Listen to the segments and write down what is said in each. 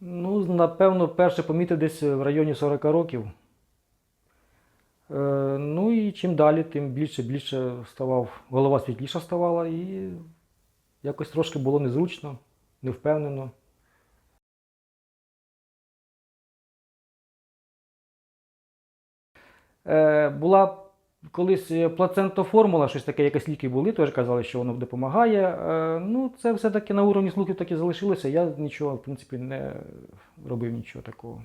Ну, напевно, перше помітив десь в районі 40 років. Е, ну і чим далі, тим більше більше ставав, голова світліша ставала і якось трошки було незручно, невпевнено. Е, була колись е, плацентоформула, щось таке, якісь ліки були, теж казали, що воно допомагає. Е, ну, це все-таки на уровні слухів так і залишилося. Я нічого, в принципі, не робив нічого такого.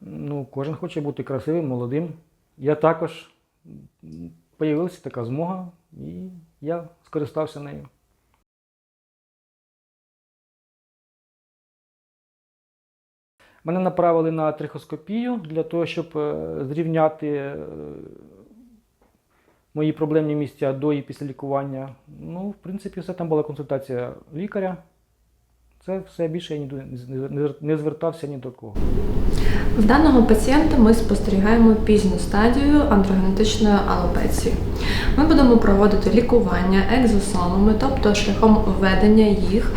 Ну, кожен хоче бути красивим, молодим. Я також появилася така змога, і я скористався нею. Мене направили на трихоскопію для того, щоб е, зрівняти е, мої проблемні місця до і після лікування. Ну, в принципі, все там була консультація лікаря. Це все більше я не звертався ні до кого. В даного пацієнта ми спостерігаємо пізню стадію андрогенетичної алопеції. Ми будемо проводити лікування екзосомами, тобто шляхом введення їх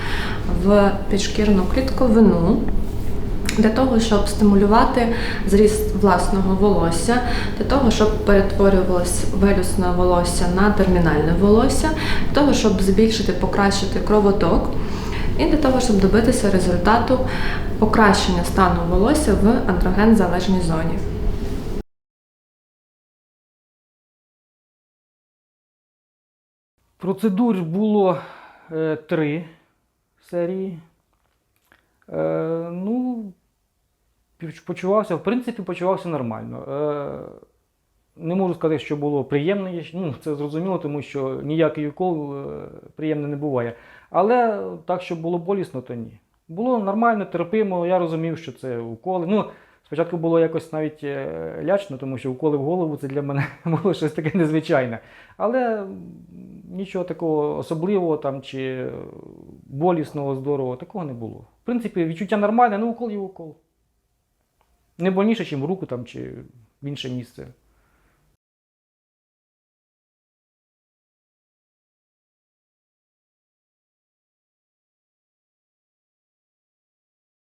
в підшкірну клітковину. Для того, щоб стимулювати зріст власного волосся, для того, щоб перетворювалось велюсне волосся на термінальне волосся, для того, щоб збільшити, покращити кровоток, і для того, щоб добитися результату покращення стану волосся в андроген-залежній зоні. Процедур було е, три серії. Е, ну, почувався, в принципі, почувався нормально. Е, не можу сказати, що було приємно. Ну, це зрозуміло, тому що ніякий укол е, приємний не буває. Але так, щоб було болісно, то ні. Було нормально, терпимо. Я розумів, що це уколи. Ну, спочатку було якось навіть е, лячно, тому що уколи в голову це для мене було щось таке незвичайне. Але нічого такого особливого там чи болісного, здорового, такого не було. В принципі, відчуття нормальне, ну укол є укол. Не больніше, ніж в руку там, чи в інше місце.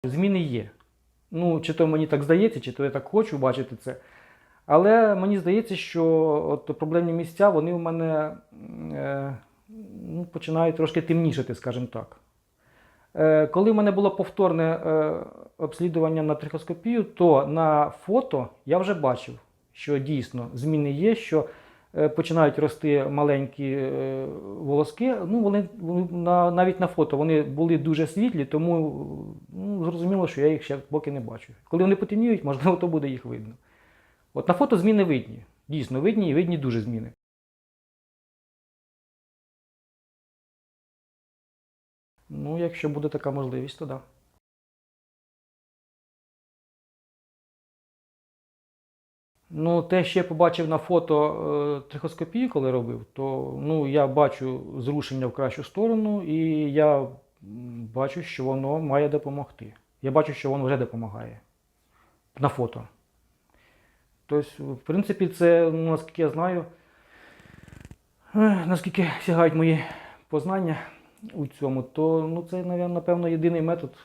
Зміни є. Ну, чи то мені так здається, чи то я так хочу бачити це. Але мені здається, що от проблемні місця вони у мене е, ну, починають трошки темнішати, скажімо так. Е, коли в мене було повторне е, обслідування на трихоскопію, то на фото я вже бачив, що дійсно зміни є, що е, починають рости маленькі волоски. Ну, вони навіть на фото вони були дуже світлі, тому ну, зрозуміло, що я їх ще поки не бачу. Коли вони потемніють, можливо, то буде їх видно. От на фото зміни видні. Дійсно видні і видні дуже зміни. Ну, якщо буде така можливість, то да. Ну, те, що я побачив на фото е, трихоскопії, коли робив, то ну, я бачу зрушення в кращу сторону, і я бачу, що воно має допомогти. Я бачу, що воно вже допомагає на фото. Тобто, в принципі, це, ну, наскільки я знаю, ех, наскільки сягають мої познання у цьому, то ну, це, напевно, єдиний метод,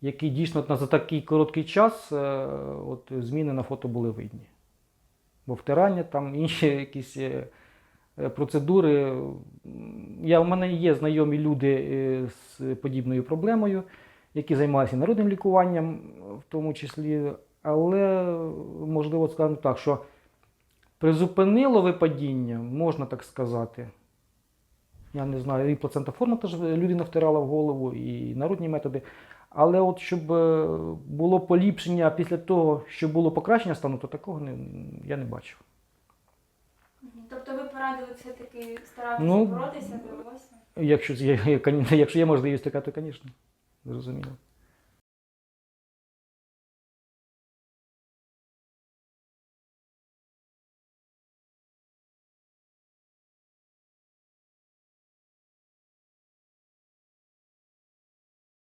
який дійсно за такий короткий час е, от, зміни на фото були видні. Бо втирання, там інші якісь е, е, процедури. Я, у мене є знайомі люди з подібною проблемою, які займалися народним лікуванням, в тому числі, але можливо скажемо так, що призупинило випадіння, можна так сказати. Я не знаю, і плацентоформа теж людина втирала в голову, і народні методи. Але от щоб е, було поліпшення після того, що було покращення стану, то такого не, я не бачив. Тобто ви порадили все-таки старатися Ну, боротися до? Якщо, є- якщо є можливість така, то, звісно, зрозуміло.